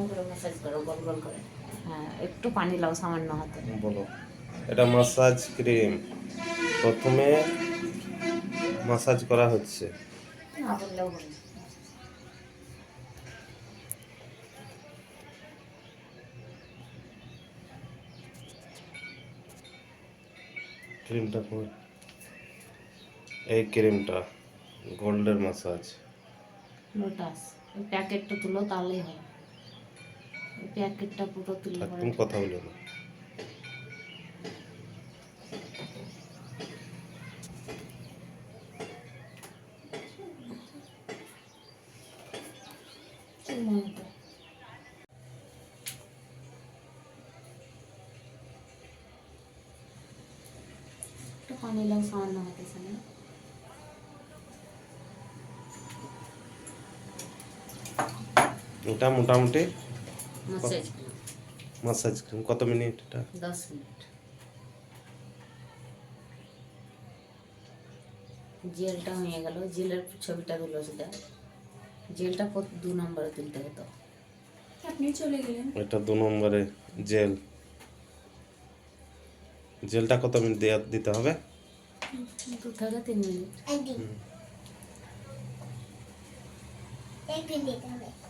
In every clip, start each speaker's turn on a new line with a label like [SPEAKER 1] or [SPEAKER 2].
[SPEAKER 1] এরকম করে ম্যাসাজ করো গোল গোল করে। হ্যাঁ একটু পানি লাও সামান্য হাতে।
[SPEAKER 2] বলো। এটা মাসাজ ক্রিম প্রথমে মাসাজ করা হচ্ছে।
[SPEAKER 1] না বললেও হবে
[SPEAKER 2] ক্রিমটা এই ক্রিমটা গোল্ডের মাসাজ
[SPEAKER 1] লোটাস প্যাকেটটা তুলো তাহলেই ওই প্যাকেটটা পুরো তুলে
[SPEAKER 2] তুমি কথা বলো না।
[SPEAKER 1] পানি সামান্য সামনে
[SPEAKER 2] এটা মোটামুটি মাসাজ ক্রিম কত মিনিট এটা?
[SPEAKER 1] দশ মিনিট। জেলটা হয়ে গেল। জেলের ছবিটা তুলো সেটা জেলটা কত- দু নম্বরে তুলতে হতো
[SPEAKER 3] আপনি চলে গেলেন।
[SPEAKER 2] এটা দু নম্বরে জেল। জেলটা কত মিনিট দেয়া দিতে হবে?
[SPEAKER 1] দু থেকে তিন মিনিট।
[SPEAKER 4] একদিন দিতে হবে।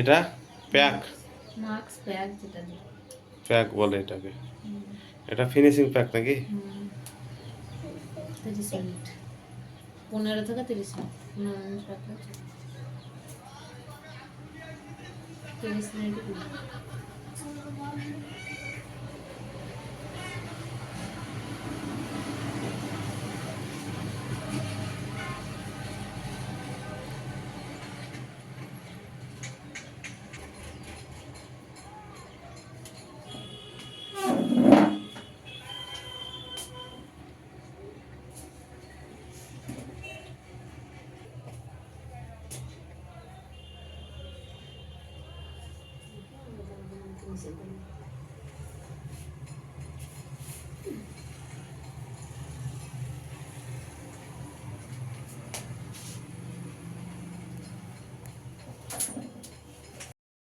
[SPEAKER 2] এটা? প্যাক?
[SPEAKER 1] মার্কস প্যাক
[SPEAKER 2] প্যাক বলে এটাকে। এটা ফিনিশিং প্যাক নাকি?
[SPEAKER 1] পনেরো থেকে তিরিশ মিনিট। তিরিশ মিনিট।